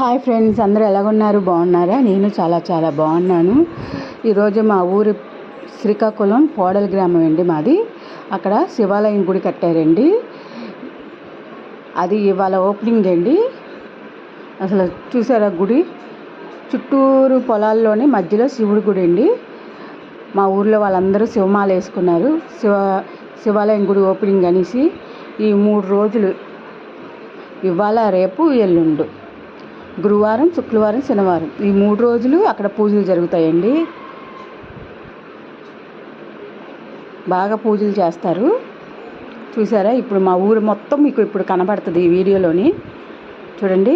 Hi friends అందరూ ఎలాగున్నారు? బాగున్నారా? నేను చాలా చాలా బాగున్నాను. ఈరోజు మా ఊరి శ్రీకాకుళం పోడల గ్రామం అండి మాది. అక్కడ శివాలయం గుడి కట్టారండి. అది ఇవాళ ఓపెనింగ్ అండి. అసలు చూసారా గుడి? చుట్టూరు పొలాల్లోని మధ్యలో శివుడి గుడి అండి. మా ఊర్లో వాళ్ళందరూ శివమాల వేసుకున్నారు. శివ శివాలయం గుడి ఓపెనింగ్ అనేసి ఈ మూడు రోజులు ఇవాళ రేపు ఎల్లుండు. గురువారం శుక్రవారం శనివారం. ఈ మూడు రోజులు అక్కడ పూజలు జరుగుతాయండి. బాగా పూజలు చేస్తారు. చూసారా? ఇప్పుడు మా ఊరు మొత్తం మీకు ఇప్పుడు కనబడుతుంది ఈ వీడియోలోని. చూడండి.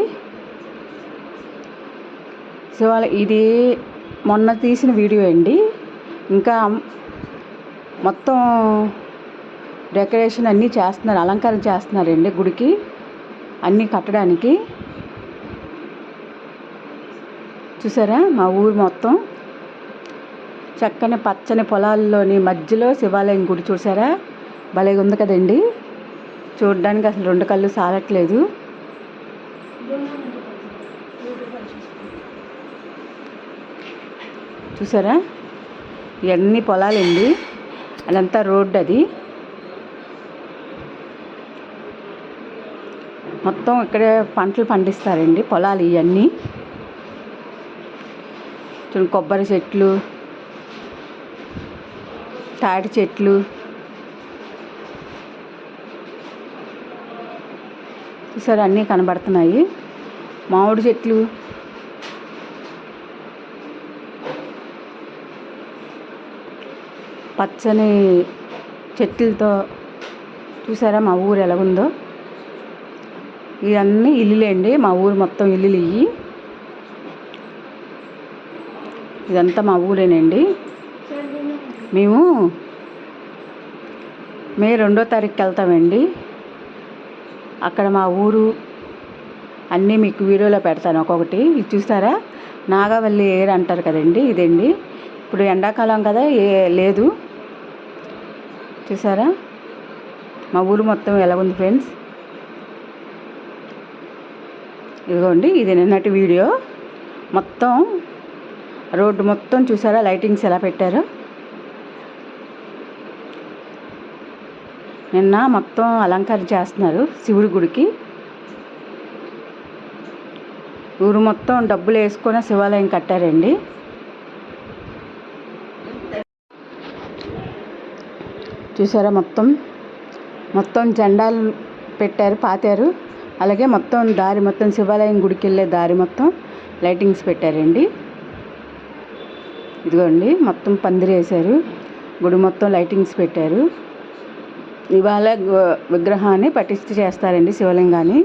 శివాలయం ఇది మొన్న తీసిన వీడియో అండి. ఇంకా మొత్తం డెకరేషన్ అన్నీ చేస్తున్నారు అలంకారం చేస్తున్నారండి గుడికి అన్నీ కట్టడానికి. చూసారా? మా ఊరు మొత్తం. చక్కని పచ్చని పొలాల్లోని మధ్యలో శివాలయం గుడి చూసారా? భలే ఉంది కదండి. చూడడానికి అసలు రెండు కళ్ళు సాలట్లేదు చూసారా? ఇవన్నీ పొలాలండి. అదంతా రోడ్డు అది. మొత్తం ఇక్కడే పంటలు పండిస్తారండి పొలాలు ఇవన్నీ చూడండి కొబ్బరి చెట్లు తాటి చెట్లు. చూసారు అన్నీ కనబడుతున్నాయి. మామిడి చెట్లు. పచ్చని చెట్లతో చూసారా మా ఊరు ఎలాగుందో? ఇవన్నీ ఇల్లులేండి. మా ఊరు మొత్తం ఇల్లులు ఇవి ఇదంతా మా ఊరేనండి. మేము మే రెండో తారీఖుకి వెళ్తామండి. అక్కడ మా ఊరు అన్నీ మీకు వీడియోలో పెడతాను ఒక్కొక్కటి. ఇది చూస్తారా? నాగవల్లి ఏర్ అంటారు కదండి ఇదండి. ఇప్పుడు ఎండాకాలం కదా ఏ లేదు. చూసారా? మా ఊరు మొత్తం ఎలా ఉంది ఫ్రెండ్స్? ఇదిగోండి ఇది నిన్నటి వీడియో. మొత్తం రోడ్డు మొత్తం చూసారా? లైటింగ్స్ ఎలా పెట్టారు? నిన్న మొత్తం అలంకారం చేస్తున్నారు శివుడి గుడికి. ఊరు మొత్తం డబ్బులు వేసుకొని శివాలయం కట్టారండి. చూసారా మొత్తం? మొత్తం జెండాలు పెట్టారు పాతారు. అలాగే మొత్తం దారి మొత్తం శివాలయం గుడికి వెళ్ళే దారి మొత్తం లైటింగ్స్ పెట్టారండి. ఇదిగోండి మొత్తం పందిరేశారు గుడి మొత్తం లైటింగ్స్ పెట్టారు. ఇవాళ విగ్రహాన్ని పటిష్ట చేస్తారండి శివలింగాన్ని.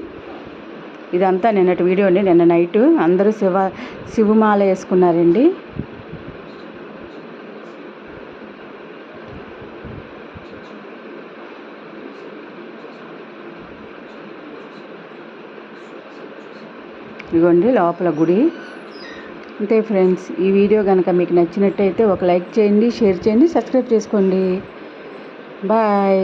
ఇదంతా నిన్నటి వీడియో అండి. నిన్న నైట్ అందరూ శివ శివమాల వేసుకున్నారండి. ఇదిగోండి లోపల గుడి. అంతే ఫ్రెండ్స్. ఈ వీడియో కనుక మీకు నచ్చినట్టయితే ఒక లైక్ చేయండి షేర్ చేయండి సబ్స్క్రైబ్ చేసుకోండి. బాయ్.